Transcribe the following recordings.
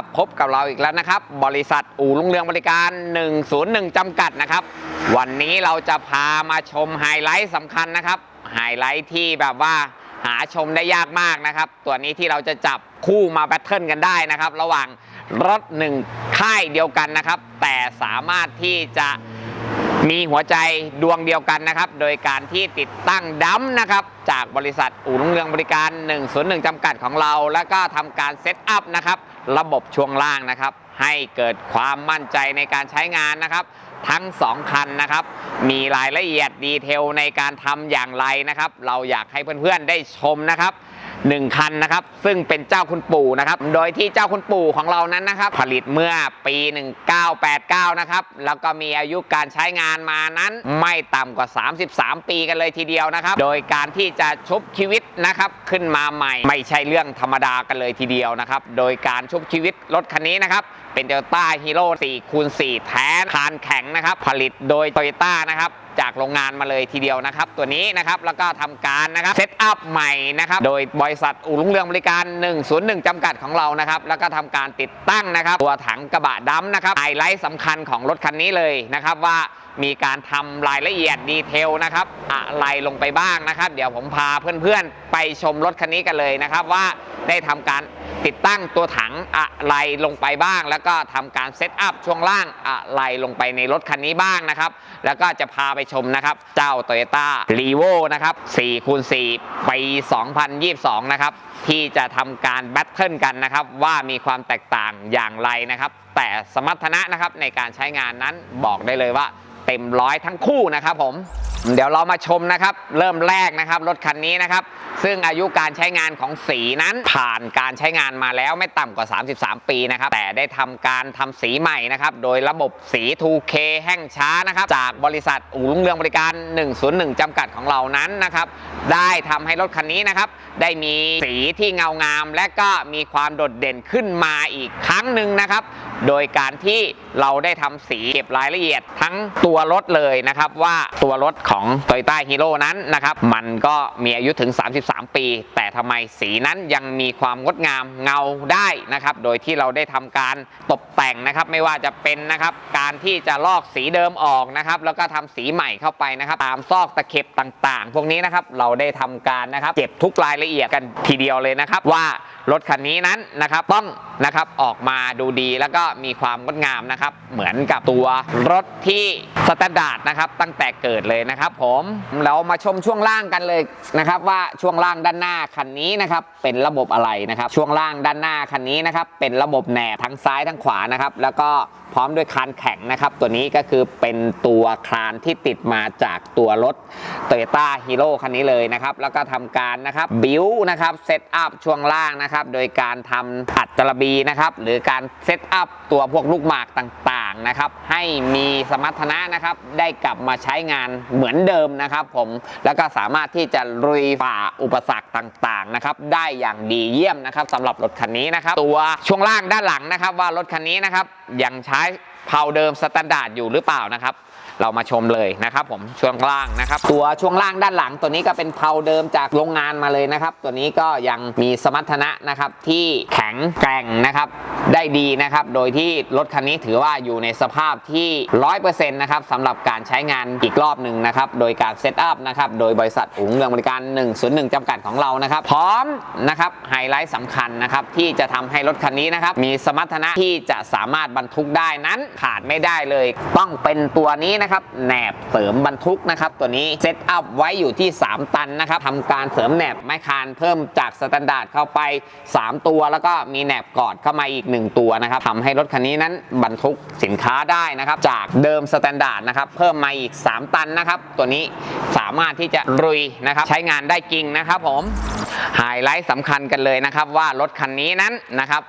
มาพบกับเราอีกแล้วนะครับ บริษัทอู่ลุงเรืองบริการ 101 จำกัดนะครับ วันนี้เราจะพามาชมไฮไลท์สำคัญนะครับ ไฮไลท์ที่แบบว่าหาชมได้ยากมากนะครับ ตัวนี้ที่เราจะจับคู่มาแบทเทิลกันได้นะครับ ระหว่างรถหนึ่งค่ายเดียวกันนะครับ แต่สามารถที่จะมีหัวใจดวงเดียวกันนะครับ โดยการที่ติดตั้งดัมนะครับ จากบริษัทอู่รุ่งเรืองบริการ 101 จำกัดของเรา แล้วก็ทำการเซตอัพนะครับ ระบบช่วงล่างนะครับ ให้เกิดความมั่นใจในการใช้งานนะครับ ทั้ง 2 คันนะครับ มีรายละเอียดดีเทลในการทำอย่างไรนะครับ เราอยากให้เพื่อนๆได้ชมนะครับ หนึ่งคันนะครับ ซึ่งเป็นเจ้าคุณปู่นะครับ โดยที่เจ้าคุณปู่ของเรานั้นนะครับ ผลิตเมื่อปี 1989 นะครับ แล้วก็มีอายุการใช้งานมานั้นไม่ต่ำกว่า 33 ปีกันเลยทีเดียวนะครับ โดยการที่จะชุบชีวิตนะครับขึ้นมาใหม่ ไม่ใช่เรื่องธรรมดากันเลยทีเดียวนะครับ โดยการชุบชีวิตรถคันนี้นะครับเป็น t o y ต้าฮีโร่4คูณ4แท้คานแข็งนะครับ ผลิตโดย t o y ต้านะครับ จากโรงงานมาเลยทีเดียวนะครับ ตัวนี้นะครับแล้วก็ทำการนะครับเซตอัพใหม่นะครับโดยบริษัทอู่ลุงเรืองบริการ 101จำกัดของเรานะครับแล้วก็ทำการติดตั้งนะครับ ตัวถังกระบะดำนะครับไฮไลท์สำคัญของรถคันนี้เลยนะครับว่ามีการทำรายละเอียดดีเทลนะครับอะไรลงไปบ้างนะครับ เดี๋ยวผมพาเพื่อนๆ ไปชมรถคันนี้กันเลยนะครับว่า ได้ทำการติดตั้งตัวถังอะไรลงไปบ้าง แล้วก็ทำการเซตอัพช่วงล่างอะไรลงไปในรถคันนี้บ้างนะครับ แล้วก็จะพาไปชมนะครับ เจ้า Toyota r e v o นะครับ4คูณ4ปี 2022 นะครับ ที่จะทำการแบทเทิลกันนะครับ ว่ามีความแตกต่างอย่างไรนะครับ แต่สมรรถนะนะครับในการใช้งานนั้นบอกได้เลยว่าเต็มร้อยทั้งคู่นะครับผม เดี๋ยวเรามาชมนะครับ เริ่มแรกนะครับรถคันนี้นะครับ ซึ่งอายุการใช้งานของสีนั้นผ่านการใช้งานมาแล้วไม่ต่ำกว่า 33 ปีนะครับ แต่ได้ทำการทำสีใหม่นะครับ โดยระบบสี 2K แห้งช้านะครับ จากบริษัทอู่ลุงเรืองบริการ 101 จำกัดของเรานั้นนะครับ ได้ทำให้รถคันนี้นะครับ ได้มีสีที่เงางาม และก็มีความโดดเด่นขึ้นมาอีกครั้งหนึ่งนะครับ โดยการที่เราได้ทำสีเก็บรายละเอียดทั้งตัวรถเลยนะครับว่าตัวรถของ t o y ต้าฮีโร่นั้นนะครับมันก็มีอายุถึง 33 ปี แต่ทำไมสีนั้นยังมีความงดงามเงาได้นะครับโดยที่เราได้ทำการตกแต่งนะครับไม่ว่าจะเป็นนะครับการที่จะลอกสีเดิมออกนะครับแล้วก็ทำสีใหม่เข้าไปนะครับตามซอกตะเข็บต่างๆ พวกนี้นะครับเราได้ทำการนะครับเก็บทุกรายละเอียดกันทีเดียวเลยนะครับว่า รถคันนี้นั้นนะครับต้องนะครับออกมาดูดีแล้วก็มีความงดงามนะครับ เหมือนกับตัวรถที่สแตนดาร์ดนะครับตั้งแต่เกิดเลยนะครับผมเรามาชมช่วงล่างกันเลยนะครับว่าช่วงล่างด้านหน้าคันนี้นะครับเป็นระบบอะไรนะครับ ช่วงล่างด้านหน้าคันนี้นะครับเป็นระบบแหนบทั้งซ้ายทั้งขวานะครับแล้วก็พร้อมด้วยคานแข็งนะครับ ตัวนี้ก็คือเป็นตัวคานที่ติดมาจากตัวรถ t o y ต้าฮีโร่คันนี้เลยนะครับแล้วก็ทำการนะครับบิวนะครับเซตอัพช่วงล่างนะครับโดยการทำอัดจระบีนะครับ หรือการเซตอัพตัวพวกลูกหมากต่างๆนะครับ ให้มีสมรรถนะนะครับ ได้กลับมาใช้งานเหมือนเดิมนะครับ ผมแล้วก็สามารถที่จะลุยฝ่าอุปสรรคต่างๆนะครับ ได้อย่างดีเยี่ยมนะครับสำหรับรถคันนี้นะครับ ตัวช่วงล่างด้านหลังนะครับ ว่ารถคันนี้นะครับยังใช้เพาเดิมสแตนดาร์ดอยู่หรือเปล่านะครับ เรามาชมเลยนะครับผมช่วงล่างนะครับ ตัวช่วงล่างด้านหลังตัวนี้ก็เป็นเพาเดิมจากโรงงานมาเลยนะครับ ตัวนี้ก็ยังมีสมรรถนะนะครับที่แข็งแกร่งนะครับได้ดีนะครับ โดยที่รถคันนี้ถือว่าอยู่ในสภาพที่ 100%นะครับสำหรับการใช้งานอีกรอบหนึ่งนะครับ โดยการเซตอัพนะครับ โดยบริษัทอุ๋งเรืองบริการ 101 จำกัดของเรานะครับ พร้อมนะครับไฮไลท์สำคัญนะครับ ที่จะทำให้รถคันนี้นะครับ มีสมรรถนะที่จะสามารถบรรทุกได้นั้นขาดไม่ได้เลย ต้องเป็นตัวนี้นะครับแหนบเสริมบรรทุกนะครับตัวนี้เซตอัพไว้อยู่ที่ 3 ตันนะครับทำการเสริมแหนบไม้คานเพิ่มจากสแตนดาร์ดเข้าไป 3 ตัว แล้วก็มีแหนบกอดเข้ามาอีก 1 ตัวนะครับทำให้รถคันนี้นั้นบรรทุกสินค้าได้นะครับจากเดิมสแตนดาร์ดนะครับเพิ่มมาอีก 3 ตันนะครับตัวนี้สามารถที่จะรุยนะครับใช้งานได้จริงนะครับผมไฮไลท์สำคัญกันเลยนะครับว่ารถคันนี้นั้นนะครับ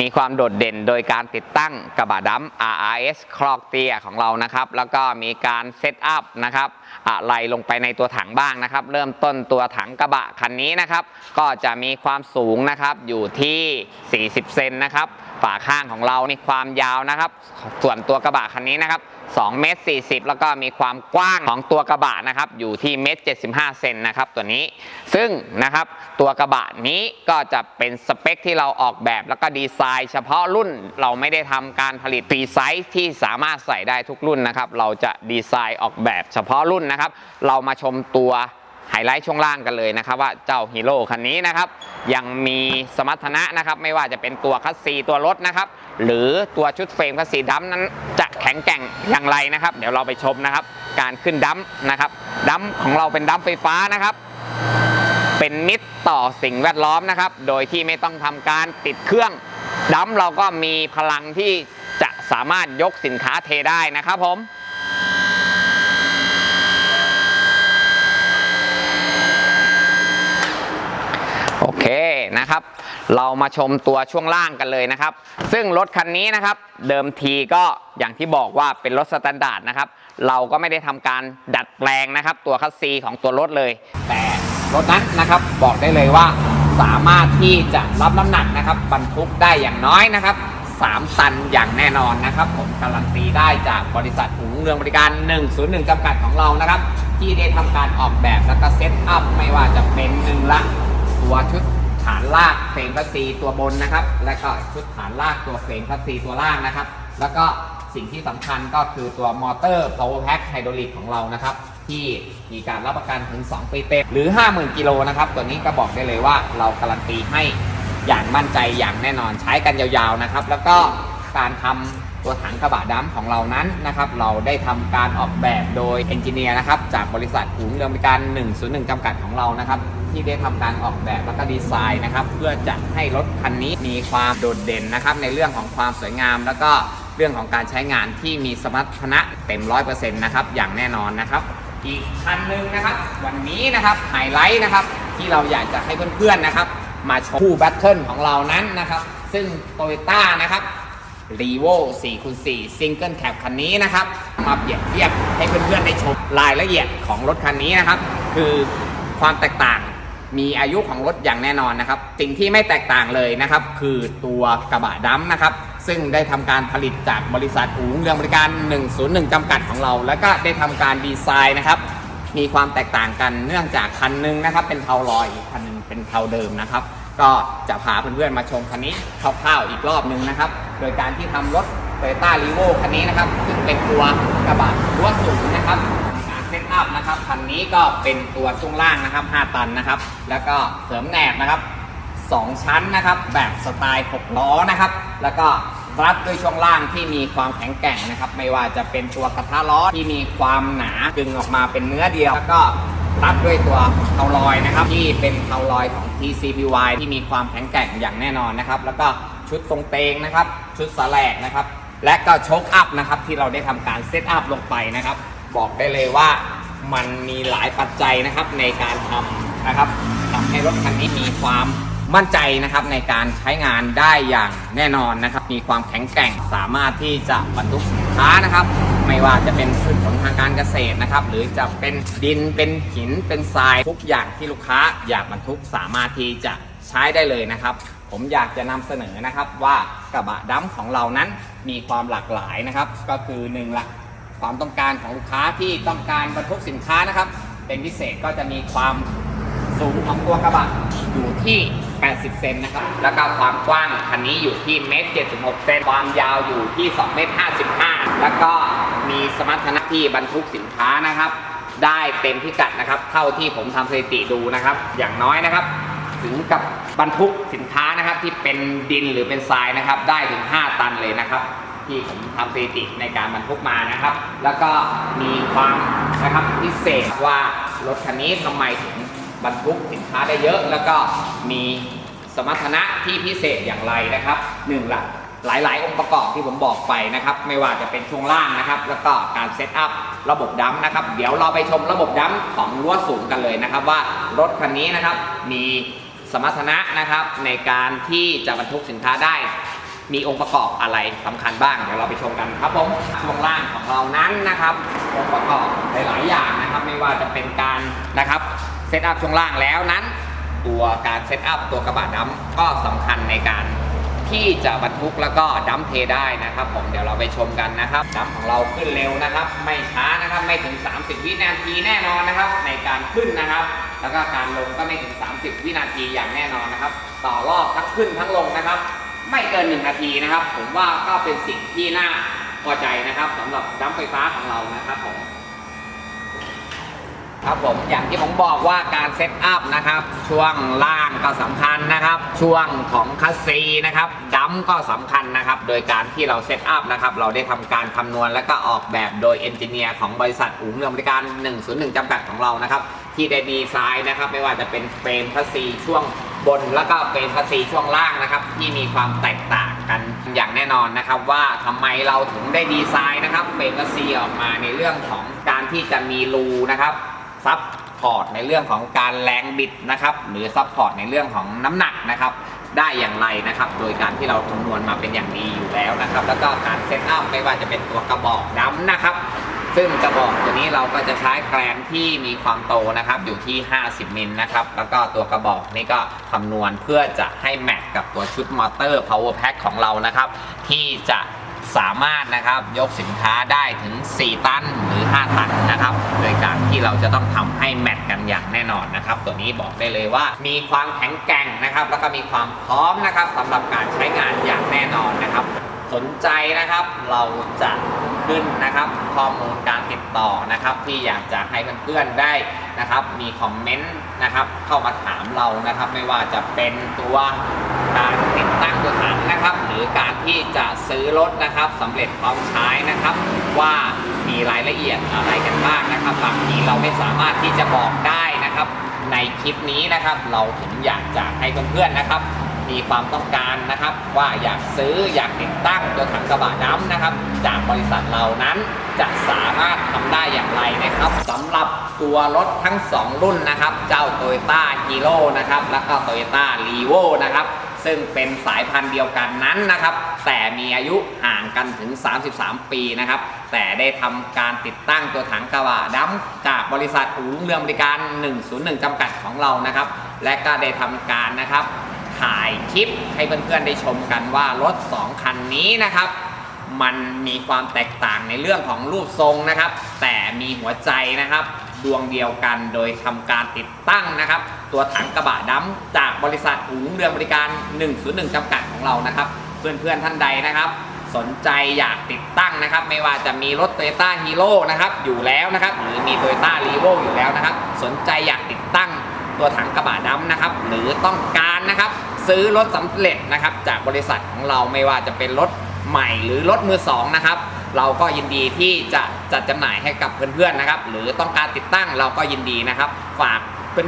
มีความโดดเด่นโดยการติดตั้งกระบะดำ RRS คลอกเตียของเรานะครับ แล้วก็มีการเซตอัพนะครับอะไรลงไปในตัวถังบ้างนะครับ เริ่มต้นตัวถังกระบะคันนี้นะครับ ก็จะมีความสูงนะครับอยู่ที่ 40 เซนนะครับ ฝาข้างของเรามีความยาวนะครับ ส่วนตัวกระบะคันนี้นะครับ2เมตร40 แล้วก็มีความกว้างของตัวกระบะนะครับอยู่ที่เมตร75เซนนะครับตัวนี้ซึ่งนะครับตัวกระบะนี้ก็จะเป็นสเปคที่เราออกแบบแล้วก็ดีไซน์ เฉพาะรุ่นเราไม่ได้ทำการผลิตฟรีไซส์ที่สามารถใส่ได้ทุกรุ่นนะครับ เราจะดีไซน์ออกแบบเฉพาะรุ่นนะครับ เรามาชมตัว ไฮไลท์ช่วงล่างกันเลยนะครับว่าเจ้าฮีโร่คันนี้นะครับยังมีสมรรถนะนะครับไม่ว่าจะเป็นตัวคัสซีตัวรถนะครับหรือตัวชุดเฟรมคัสซีดัมนั้นจะแข็งแกร่งอย่างไรนะครับ เดี๋ยวเราไปชมนะครับ การขึ้นดัมนะครับดัมของเราเป็นดัมไฟฟ้านะครับ เป็นมิตรต่อสิ่งแวดล้อมนะครับ โดยที่ไม่ต้องทำการติดเครื่องดัมเราก็มีพลังที่จะสามารถยกสินค้าเทได้นะครับผม โอเคนะครับ เรามาชมตัวช่วงล่างกันเลยนะครับ ซึ่งรถคันนี้นะครับ เดิมทีก็อย่างที่บอกว่าเป็นรถสแตนดาร์ดนะครับ เราก็ไม่ได้ทำการดัดแปลงนะครับ ตัวคัสซีของตัวรถเลย แต่รถนั้นนะครับบอกได้เลยว่า สามารถที่จะรับน้ำหนักนะครับ บรรทุกได้อย่างน้อยนะครับ3ตันอย่างแน่นอนนะครับ ผมการันตีได้จากบริษัทหุงเรืองบริการ 101จำกัดของเรานะครับ ที่ได้ทำการออกแบบแล้วก็เซตอัพไม่ว่าจะเป็นหนึ่งละ ตัวชุด ฐานลากเฟรมพัสซีตัวบนนะครับ แล้วก็ชุดฐานลากตัวเฟรมพัสซีตัวล่างนะครับ แล้วก็สิ่งที่สำคัญก็คือตัวมอเตอร์ power pack ไฮดรอลิกของเรานะครับ ที่มีการรับประกันถึง 2 ปีเต็มหรือ 50,000 กิโลนะครับ ตัวนี้ก็บอกได้เลยว่าเราการันตีให้อย่างมั่นใจอย่างแน่นอนใช้กันยาวๆนะครับ แล้วก็การทำตัวถังกระบะดำของเรานั้นนะครับ เราได้ทำการออกแบบโดยเอนจิเนียร์นะครับ จากบริษัทหูเรืองบริการ 101จำกัดของเรานะครับ ที่ได้ทำการออกแบบแล้วก็ดีไซน์นะครับ เพื่อจะให้รถคันนี้มีความโดดเด่นนะครับ ในเรื่องของความสวยงาม แล้วก็เรื่องของการใช้งานที่มีสมรรถนะเต็ม100%นะครับ อย่างแน่นอนนะครับ อีกคันหนึ่งนะครับ วันนี้นะครับไฮไลท์นะครับ ที่เราอยากจะให้เพื่อนๆนะครับ มาชมคู่แบทเทิลของเรานั้นนะครับ ซึ่งโตโยต้านะครับรีโว4คูณ4ซิงเกิลแคปคันนี้นะครับ มาเปรียบเทียบให้เพื่อนๆได้ชมรายละเอียดของรถคันนี้นะครับ คือความแตกต่าง มีอายุของรถอย่างแน่นอนนะครับ สิ่งที่ไม่แตกต่างเลยนะครับ คือตัวกระบะดำนะครับ ซึ่งได้ทำการผลิตจากบริษัทอูงเรืองบริการ 101จำกัดของเรา แล้วก็ได้ทำการดีไซน์นะครับ มีความแตกต่างกันเนื่องจากคันหนึงนะครับ เป็นเทาลอยอีกคันนึงเป็นเทาเดิมนะครับ ก็จะพาเพื่อนๆมาชมคันนี้คร่าวๆอีกรอบหนึ่งนะครับ โดยการที่ทำรถ t o y ต้ารีโวคันนี้นะครับซึ่งเป็นตัวกระบะรั้วสูงนะครับาพนะครับคันนี้ก็เป็นตัวช่วงล่างนะครับ 5 ตันนะครับ แล้วก็เสริมแหนบนะครับ 2 ชั้นนะครับ แบบสไตล์6ล้อนะครับ แล้วก็รัดด้วยช่วงล่างที่มีความแข็งแกร่งนะครับ ไม่ว่าจะเป็นตัวกระทะล้อที่มีความหนาดึงออกมาเป็นเนื้อเดียว แล้วก็รัดด้วยตัวเทาลอยนะครับ ที่เป็นเทาลอยของ TCBY ที่มีความแข็งแกร่งอย่างแน่นอนนะครับ แล้วก็ชุดทรงเตงนะครับ ชุดสแลกนะครับ และก็โชคอัพนะครับที่เราได้ทำการเซตอัพลงไปนะครับ บอกได้เลยว่า มันมีหลายปัจจัยนะครับในการทำนะครับทำให้รถคันนี้มีความมั่นใจนะครับในการใช้งานได้อย่างแน่นอนนะครับ มีความแข็งแกร่งสามารถที่จะบรรทุกสินค้านะครับ ไม่ว่าจะเป็นพืชผลทางการเกษตรนะครับ หรือจะเป็นดินเป็นหินเป็นทรายทุกอย่างที่ลูกค้าอยากบรรทุกสามารถที่จะใช้ได้เลยนะครับ ผมอยากจะนำเสนอนะครับว่ากระบะดำของเรานั้นมีความหลากหลายนะครับ ก็คือหนึ่งละ ความต้องการของลูกค้าที่ต้องการบรรทุกสินค้านะครับ เป็นพิเศษก็จะมีความสูงของตัวกระบะอยู่ที่ 80 เซนนะครับ แล้วก็ความกว้างคันนี้อยู่ที่เมตร 76 เซน ความยาวอยู่ที่ 2 เมตร 55 แล้วก็มีสมรรถนะที่บรรทุกสินค้านะครับ ได้เต็มพิกัดนะครับ เท่าที่ผมทำสถิติดูนะครับ อย่างน้อยนะครับ ถึงกับบรรทุกสินค้านะครับที่เป็นดินหรือเป็นทรายนะครับ ได้ถึง 5 ตันเลยนะครับ ที่ผมทำสถิติในการบรรทุกมานะครับ แล้วก็มีความนะครับพิเศษว่ารถคันนี้ทำไมถึงบรรทุกสินค้าได้เยอะ แล้วก็มีสมรรถนะที่พิเศษอย่างไรนะครับหนึ่งหลักหลาย ๆ องค์ประกอบที่ผมบอกไปนะครับ ไม่ว่าจะเป็นช่วงล่างนะครับ แล้วก็การเซตอัพระบบดัมนะครับ เดี๋ยวเราไปชมระบบดัมของรั้วสูงกันเลยนะครับ ว่ารถคันนี้นะครับมีสมรรถนะนะครับในการที่จะบรรทุกสินค้าได้ มีองค์ประกอบอะไรสำคัญบ้างเดี๋ยวเราไปชมกันครับผมช่วงล่างของเรานั้นนะครับ องค์ประกอบหลาย ๆ อย่างนะครับ ไม่ว่าจะเป็นการนะครับเซตอัพช่วงล่างแล้วนั้น ตัวการเซตอัพตัวกระบะดำก็สำคัญในการที่จะบรรทุกแล้วก็ดัมเทได้นะครับ ผมเดี๋ยวเราไปชมกันนะครับดัมของเราขึ้นเร็วนะครับ ไม่ช้านะครับไม่ถึง 30 วินาทีแน่นอนนะครับ ในการขึ้นนะครับ แล้วก็การลงก็ไม่ถึง 30 วินาทีอย่างแน่นอนนะครับ ต่อรอบทั้งขึ้นทั้งลงนะครับ ไม่เกิน1นาทีนะครับ ผมว่าก็เป็นสิ่งที่น่าพอใจนะครับสำหรับดัมไฟฟ้าของเรานะครับผมครับผมอย่างที่ผมบอกว่าการเซตอัพนะครับ ช่วงล่างก็สำคัญนะครับ ช่วงของคัสซีนะครับดัมก็สำคัญนะครับ โดยการที่เราเซตอัพนะครับ เราได้ทำการคำนวณและก็ออกแบบโดยเอนจิเนียร์ของบริษัทอู่เรืองบริการ 101 จำกัดของเรานะครับ ที่ได้ดีไซน์นะครับ ไม่ว่าจะเป็นเฟรมคัสซีช่วง บนแล้วก็เฟรมคัสซีช่วงล่างนะครับ ที่มีความแตกต่างกันอย่างแน่นอนนะครับว่าทำไมเราถึงได้ดีไซน์นะครับเฟรมคัสซีออกมาในเรื่องของการที่จะมีรูนะครับซับพอร์ตในเรื่องของการแรงบิดนะครับหรือซับพอร์ตในเรื่องของน้ำหนักนะครับได้อย่างไรนะครับ โดยการที่เราคำนวณมาเป็นอย่างดีอยู่แล้วนะครับ แล้วก็การเซตอัพไม่ว่าจะเป็นตัวกระบอกดำนะครับ ซึ่งกระบอกตัวนี้เราก็จะใช้แกรนที่มีความโตนะครับอยู่ที่ 50 มิลนะครับ แล้วก็ตัวกระบอกนี้ก็คำนวณเพื่อจะให้แมทกับตัวชุดมอเตอร์ power pack ของเรานะครับ ที่จะสามารถนะครับยกสินค้าได้ถึง 4 ตันหรือ 5 ตันนะครับ โดยการที่เราจะต้องทำให้แมทกันอย่างแน่นอนนะครับ ตัวนี้บอกได้เลยว่ามีความแข็งแกร่งนะครับ แล้วก็มีความพร้อมนะครับสำหรับการใช้งานอย่างแน่นอนนะครับ สนใจนะครับเราจะ ขึ้นนะครับข้อมูลการติดต่อนะครับ ที่อยากจะให้เพื่อนๆได้นะครับ มีคอมเมนต์นะครับ เข้ามาถามเรานะครับ ไม่ว่าจะเป็นตัวการติดตั้งตัวถังนะครับ หรือการที่จะซื้อรถนะครับสำเร็จพร้อมใช้นะครับ ว่ามีรายละเอียดอะไรกันบ้างนะครับบางทีเราไม่สามารถที่จะบอกได้นะครับ ในคลิปนี้นะครับ เราถึงอยากจะให้เพื่อนๆนะครับ มีความต้องการนะครับ ว่าอยากซื้ออยากติดตั้งตัวถังกระบะน้ำนะครับ จากบริษัทเรานั้นจะสามารถทำได้อย่างไรนะครับสำหรับตัวรถทั้ง 2 รุ่นนะครับ เจ้า t o y ยต้าฮีโร่นะครับ แล้วก็ t o y ยต้ารีโวนะครับซึ่งเป็นสายพันธุ์เดียวกันนั้นนะครับ แต่มีอายุห่างกันถึง 33 ปีนะครับ แต่ได้ทำการติดตั้งตัวถังกระบะดำจากบริษัทอู่รุ่งเรืองบริการ 101 จำกัดของเรานะครับ และก็ได้ทำการนะครับ ถ่ายคลิปให้เพื่อนๆได้ชมกันว่ารถ 2 คันนี้นะครับ มันมีความแตกต่างในเรื่องของรูปทรงนะครับ แต่มีหัวใจนะครับ ดวงเดียวกันโดยทำการติดตั้งนะครับ ตัวถังกระบะดำจากบริษัทอู่รุ่งเรืองบริการ 101จำกัดของเรานะครับ เพื่อนๆท่านใดนะครับสนใจอยากติดตั้งนะครับ ไม่ว่าจะมีรถ Toyota Hero นะครับอยู่แล้วนะครับ หรือมี Toyota r e v o อยู่แล้วนะครับ สนใจอยากติดตั้ง ตัวถังกระบะดำนะครับ หรือต้องการนะครับ ซื้อรถสำเร็จนะครับ จากบริษัทของเราไม่ว่าจะเป็นรถใหม่หรือรถมือสองนะครับ เราก็ยินดีที่จะจัดจำหน่ายให้กับเพื่อนๆนะครับ หรือต้องการติดตั้งเราก็ยินดีนะครับ ฝาก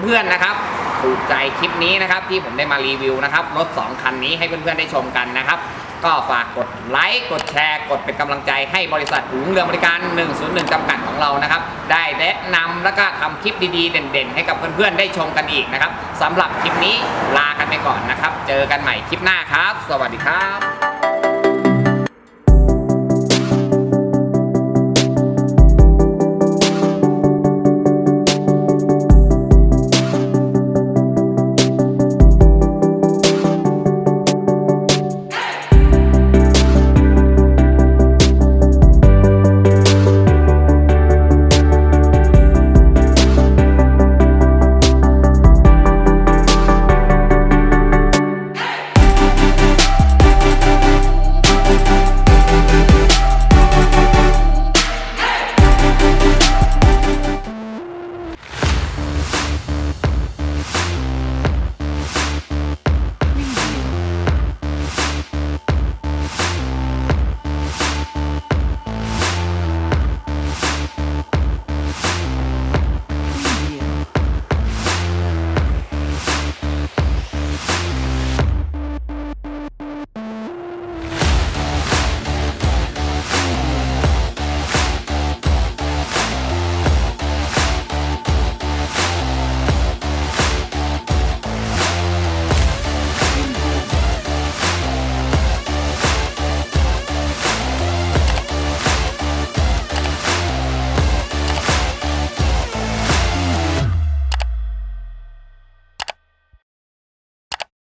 เพื่อนๆนะครับ ถูกใจคลิปนี้นะครับที่ผมได้มารีวิวนะครับรถ 2 คันนี้ให้เพื่อนๆได้ชมกันนะครับ ก็ฝากกดไลค์กดแชร์ กดเป็นกำลังใจให้บริษัทหูเรืองบริการ 101จำกัดของเรานะครับ ได้แนะนำแล้วก็ทำคลิปดีๆ เด่นๆ ให้กับเพื่อนๆได้ชมกันอีกนะครับสำหรับคลิปนี้ลากันไปก่อนนะครับ เจอกันใหม่คลิปหน้าครับ สวัสดีครับ